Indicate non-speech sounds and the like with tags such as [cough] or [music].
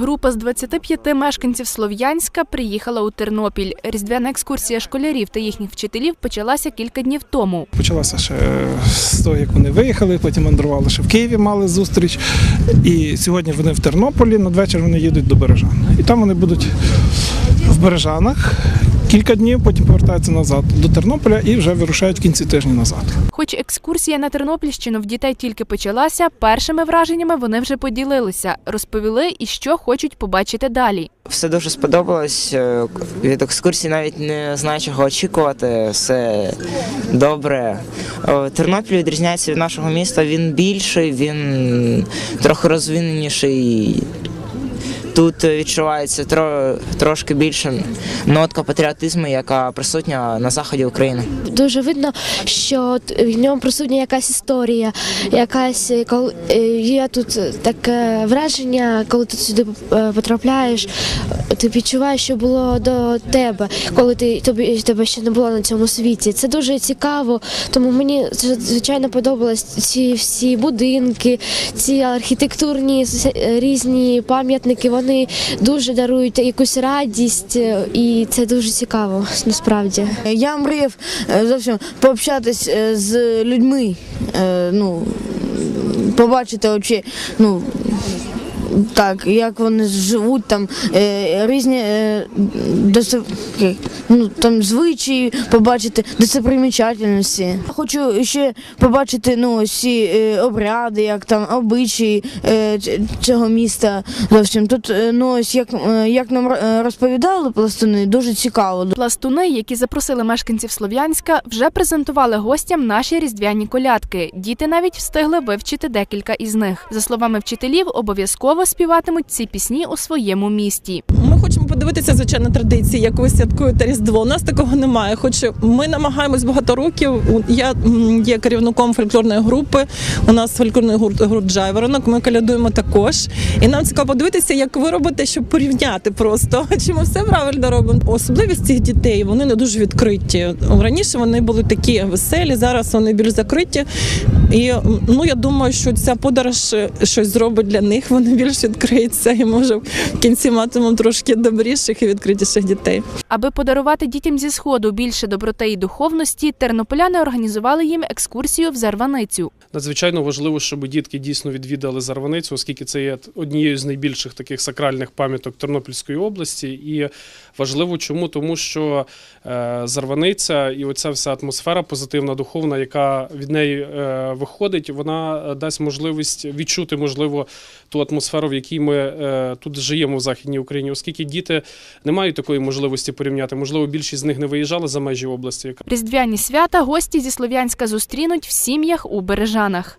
Група з 25 мешканців Слов'янська приїхала у Тернопіль. Різдвяна екскурсія школярів та їхніх вчителів почалася кілька днів тому. Почалася ще з того, як вони виїхали, потім мандрували ще в Києві, мали зустріч. І сьогодні вони в Тернополі, надвечір вони їдуть до Бережан. І там вони будуть в Бережанах кілька днів, потім повертаються назад до Тернополя і вже вирушають в кінці тижня назад. Хоч екскурсія на Тернопільщину в дітей тільки почалася, першими враженнями вони вже поділилися, розповіли і що хочуть побачити далі. Все дуже сподобалось. Е, Від екскурсії навіть не знаю, чого очікувати. Все добре. Е, Тернопіль відрізняється від нашого міста. Він більший, він трохи розвиненіший. Тут відчувається тро, трошки більше нотка патріотизму, яка присутня на заході України. дуже видно, що в ньому присутня якась історія, якась е, коли е, є тут таке враження, коли ти сюди е, потрапляєш, е, ти відчуваєш, що було до тебе, коли ти тобі тебе ще не було на цьому світі. Це дуже цікаво, тому мені звичайно подобалось ці всі будинки, ці архітектурні е, різні пам'ятники. Вони дуже дарують якусь радість, е, і це дуже цікаво насправді. Я мріяв е, зовсім пообщатись е, з людьми, ну, побачити очі, ну, так, як вони живуть, там е, різні е, ну, там, звичаї, побачити достопримічательності. Хочу ще побачити ну, всі е, обряди, як там обичаї е, цього міста. Зовсім тут е, ну, ось як, як нам розповідали пластуни, дуже цікаво. Пластуни, які запросили мешканців Слов'янська, вже презентували гостям наші різдвяні колядки. Діти навіть встигли вивчити декілька із них. За словами вчителів, обов'язково співатимуть ці пісні у своєму місті. Ми хочемо подивитися, звичайно, традиції, як ви святкуєте Різдво. У нас такого немає. Хоч ми намагаємось багато років. Я є керівником фольклорної групи. У нас фольклорний гурт, гурт Джайворонок. Ми колядуємо також. І нам цікаво подивитися, як ви робите, щоб порівняти просто. [laughs] Чи ми все правильно робимо? Особливість цих дітей вони не дуже відкриті. Раніше вони були такі веселі, зараз вони більш закриті. І ну я думаю, що ця подорож е, щось зробить для них. Вони більш відкриються і може в кінці матимемо трошки добріших і відкритіших дітей. Аби подарувати дітям зі сходу більше доброти і духовності, тернополяни організували їм екскурсію в Зарваницю. Надзвичайно важливо, щоб дітки дійсно відвідали Зарваницю, оскільки це є однією з найбільших таких сакральних пам'яток Тернопільської області. І важливо чому? Тому що е, Зарваниця і оця вся атмосфера позитивна, духовна, яка від неї е, виходить, вона е, дасть можливість відчути, можливо, ту атмосферу, в якій ми е, тут живемо в Західній Україні, оскільки діти не мають такої можливості порівняти. Можливо, більшість з них не виїжджали за межі області. Різдвяні свята гості зі Слов'янська зустрінуть в сім'ях у Бережанах.